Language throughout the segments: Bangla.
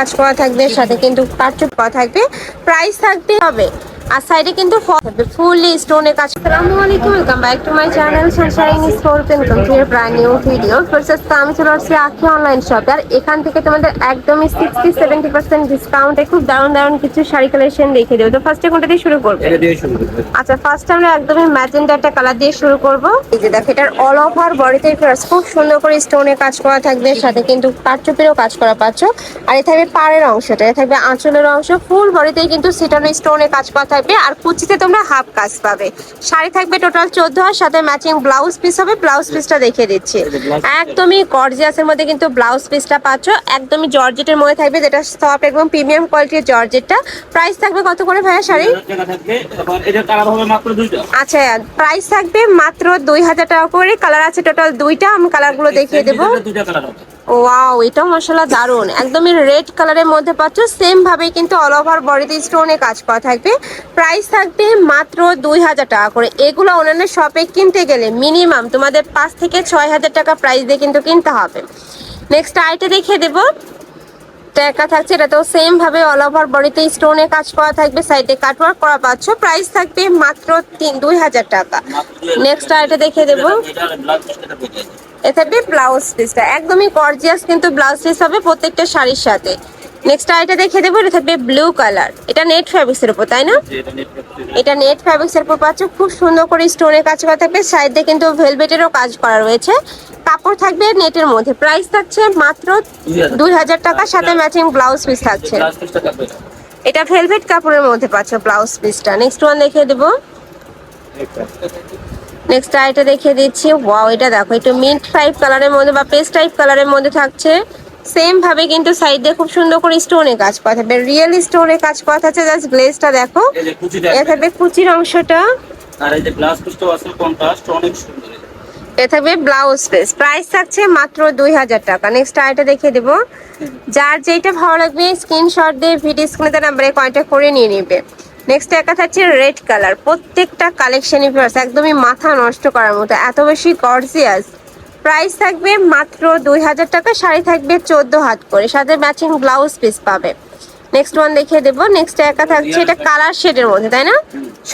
কাজ করা থাকবে সাথে কিন্তু কাটচুপ করা থাকবে। প্রাইস থাকবে হবে। আর সাইডে কিন্তু ফুললি স্টোনে কাজ। আসসালামু আলাইকুম welcome back to my channel sunshine store welcome to brand new video first আমি চলে আসছি আখি অনলাইন শপে আর এখান থেকে তোমাদের একদমই সিক্সটি সেভেন্টি পার্সেন্ট ডিসকাউন্টে খুব দারুণ দারুণ কিছু শাড়ি কালেকশন দেখিয়ে দেবো। তো ফার্স্টে কোনটা দিয়ে শুরু করবে? আচ্ছা ফার্স্ট আমরা একদমই ম্যাজেন্ডা একটা কালার দিয়ে শুরু করব। এই যে দেখো এটার অল ওভার বডিতে খুব সুন্দর করে স্টোনে কাজ করা থাকবে সাথে কিন্তু কাঠচুপিরও কাজ করা পাচ্ছ। আর এ থাকবে পাড়ের অংশটা এ থাকবে আঁচলের অংশ। ফুল বডিতেই কিন্তু সিটানো স্টোনে কাজ করা থাকবে আর কুচিতে তোমরা হাফ কাজ পাবে। শাড়ি থাকবে টোটাল চোদ্দ আর সাথে ম্যাচিং ব্লাউজ পিস হবে। ব্লাউজ পিসটা দেখিয়ে দিচ্ছি। একদমই গর্জিয়াসের মধ্যে কিন্তু ব্লাউজ পিসটা পাচ্ছ। একদমই জর্জেটের মধ্যে থাকবে যেটা সফট একদম প্রিমিয়াম কোয়ালিটির জর্জেটটা প্রাইস থাকবে কত করে ভাইয়া শাড়ি? আচ্ছা প্রাইস থাকবে মাত্র দুই হাজার টাকা করে। কালার আছে টোটাল দুইটা। আমি কালারগুলো দেখিয়ে দেবো। ওয়াও এটা মশলা দারুণ একদমই রেড কালারের মধ্যে পাচ্ছ সেম ভাবে কিন্তু অল ওভার বডিতে স্টোনে কাজ করা থাকবে। প্রাইস থাকবে মাত্র দুই হাজার টাকা করে। এগুলো অন্যান্য শপে কিনতে গেলে মিনিমাম তোমাদের পাঁচ থেকে ছয় হাজার টাকা প্রাইস দিয়ে কিন্তু কিনতে হবে। নেক্সট আইটে দেখিয়ে দেবো। টাকা থাকছে, এটা তো সেম ভাবে অল ওভার বডিতে স্টোনে কাজ করা থাকবে সাইডে কাটওয়ার্ক করা পাচ্ছ। প্রাইস থাকবে মাত্র তিন, দুই হাজার টাকা। নেক্সট দেবো এটা ব্লাউজ পিসটা এ থাকবে ব্লাউজ পিসটা একদমই গর্জিয়াস কিন্তু ব্লাউজ পিস হবে প্রত্যেকটা শাড়ির সাথে। নেক্সট আইটা দেখে দেবো এটা থাকবে ব্লু কালার এটা নেট ফ্যাব্রিক্স এর উপর তাই না? এটা নেট ফ্যাব্রিক্স এর উপর। পাচ্ছ খুব সুন্দর করে স্টোনের কাজ করা থাকবে সাইডে কিন্তু ভেলভেটেরও কাজ করা রয়েছে। কাপড় থাকবে নেটের মধ্যে প্রাইস থাকছে মাত্র দুই হাজার টাকার সাথে ম্যাচিং ব্লাউজ পিস থাকছে। এটা। ভেলভেট কাপড়ের মধ্যে পাচ্ছ ব্লাউজ পিসটা নেক্সট ওয়ান দেখিয়ে দেবো। নেক্সট আইটা দেখিয়ে দিচ্ছি। ওয়াও এটা দেখো একটু মিন্ট টাইপ কালারের মধ্যে বা পেস্ট টাইপ কালারের মধ্যে থাকছে। সেম ভাবে কিন্তু সাইড দিয়ে খুব সুন্দর করে স্টোনে কাজ করা থাকবে। রিয়েল স্টোনে কাজ করা থাকছে জাস্ট গ্লেজটা দেখো। এই যে কুচিটা এ থাকবে কুচির অংশটা। আর এই যে ব্লাউজ পিসটাও আছে কন্ট্রাস্ট অনেক সুন্দর এ থাকবে ব্লাউজ পিস প্রাইস থাকছে মাত্র দুই হাজার টাকা। নেক্সট আইটা দেখিয়ে দেবো। যার যেটা ভালো লাগবে স্ক্রিনশট দিয়ে ভিডিও স্ক্রিনে নাম্বারে কন্ট্যাক্ট করে নিয়ে নেবে। নেক্সট একটা থাকছে রেড কালার প্রত্যেকটা কালেকশনই একদমই মাথা নষ্ট করার মতো। এত বেশি গর্জিয়াস প্রাইস থাকবে মাত্র দুই হাজার টাকা শাড়ি থাকবে চোদ্দ হাত করে। সাথে ম্যাচিং ব্লাউজ পিস পাবে। নেক্সট ওয়ান দেখিয়ে দেবো। নেক্সট একা থাকছে এটা কালার শেডের মধ্যে তাই না?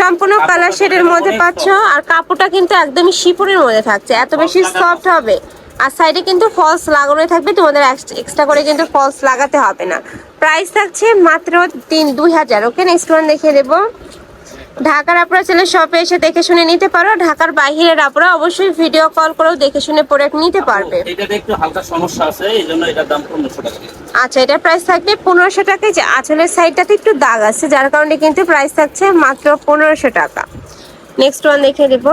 সম্পূর্ণ কালার শেডের মধ্যে পাচ্ছ। আর কাপড়টা কিন্তু একদমই শিপুরের মধ্যে থাকছে। এত বেশি সফট হবে। আর সাইডে কিন্তু ফলস লাগানো থাকবে। তোমাদের এক্সট্রা করে কিন্তু ফলস লাগাতে হবে না। প্রাইস থাকছে মাত্র তিন দুই হাজার। ওকে নেক্সট ওয়ান দেখিয়ে দেবো। ঢাকার আপনারা ছেলে শপে এসে দেখে শুনে নিতে পারো। ঢাকার বাইরের আপনারা অবশ্যই ভিডিও কল করেও দেখে শুনে প্রোডাক্ট নিতে পারবে। এটাতে একটু হালকা সমস্যা আছে এই জন্য এটার দাম পনেরোশো টাকা আচ্ছা এটার প্রাইস থাকবে পনেরোশো টাকায়। যে আঁচলের সাইডটাতে একটু দাগ আছে যার কারণে কিন্তু প্রাইস থাকছে মাত্র পনেরোশো টাকা। নেক্সট ওয়ান দেখে দেবো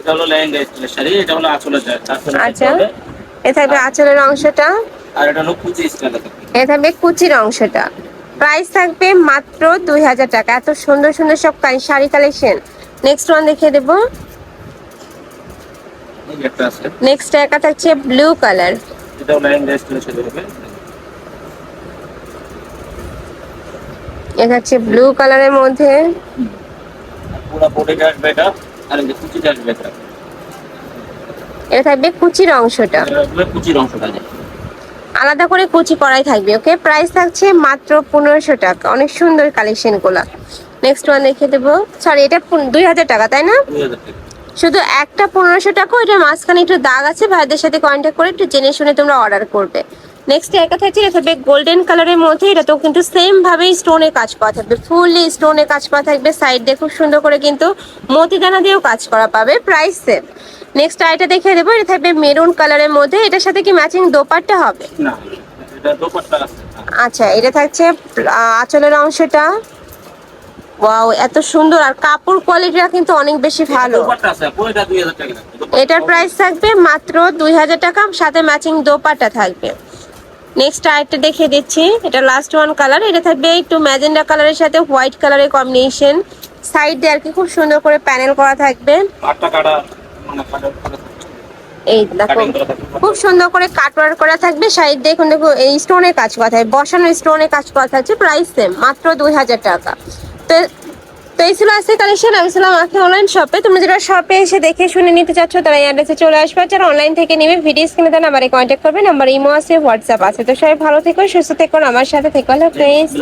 এটা হলো লেহেঙ্গা স্টাইলের শাড়ি এটা হলো আঁচলের আচ্ছা। হবে। এ থাকবে আঁচলের অংশটা। আর এটা হলো কুচি থাকবে কুচির অংশটা। প্রাইস থাকবে মাত্র দুই হাজার টাকা। এত সুন্দর সুন্দর সব শাড়ি কালেকশন নেক্সট ওয়ান দেখিয়ে দেবো। নেক্সট একা থাকছে ব্লু কালার এটাও লেহেঙ্গা স্টাইলের শাড়ি হবে এ থাকছে ব্লু কালারের মধ্যে। এটা এটা। এটা থাকবে কুচির অংশটা। কুচির অংশটা আলাদা করে কুচি করাই থাকবে ওকে প্রাইস থাকছে মাত্র পনেরোশো টাকা। অনেক সুন্দর কালেকশনগুলা। নেক্সট ওয়ান দেখে দেবো। সরি এটা দুই হাজার টাকা তাই না? শুধু একটা পনেরোশো টাকা ওইটার মাঝখানে একটু দাগ আছে ভাইদের সাথে কন্ট্যাক্ট করে একটু জেনে শুনে তোমরা অর্ডার করবে। নেক্সট একা থাকছে এটা থাকবে গোল্ডেন কালারের মধ্যে এটা তো কিন্তু সেম ভাবেই স্টোনে কাজ করা থাকবে। ফুললি স্টোনে কাজ করা থাকবে সাইড দিয়ে খুব সুন্দর করে কিন্তু মতিদানা দিয়েও কাজ করা পাবে প্রাইস সেম নেক্সট আইটা দেখিয়ে দেবো এটা থাকবে মেরুন কালারের মধ্যে। এটার সাথে কি ম্যাচিং দোপাট্টা হবে? দোপাট্টা আচ্ছা এটা থাকছে আঁচলের অংশটা। ওয়াও এত সুন্দর। আর কাপড় কোয়ালিটিটা কিন্তু অনেক বেশি ভালো। দোপাট্টা। এটার প্রাইস থাকবে মাত্র দুই হাজার টাকা সাথে ম্যাচিং দোপাটা থাকবে। নেক্সট আরেকটা দেখিয়ে দিচ্ছি। এটা লাস্ট ওয়ান কালার এটা থাকবে একটু ম্যাজেন্ডা কালারের সাথে হোয়াইট কালারের কম্বিনেশন সাইড দিয়ে আর কি খুব সুন্দর করে প্যানেল করা থাকবে। এই দেখো খুব সুন্দর করে কাটওয়ার করা থাকবে। সাইড দেখুন দেখো এই স্টোনের কাজ করা থাকবে বসানো স্টোনের কাজ করা থাকছে প্রাইস সেম মাত্র দুই হাজার টাকা। তো তো এই ছিল আজকে কালেকশন আমি ছিলাম আজকে অনলাইন শপে তোমরা যারা শপে এসে দেখে শুনে নিতে চাচ্ছ তারা এই অ্যাড্রেসে চলে আসবে। যারা অনলাইন থেকে নেবে ভিডিও স্ক্রিনে দেন নাম্বারে কন্ট্যাক্ট করবে। নাম্বার ইমো আছে হোয়াটসঅ্যাপ আছে। তো সবাই ভালো থেকো সুস্থ থেকো আমার সাথে থেকো। Hello friends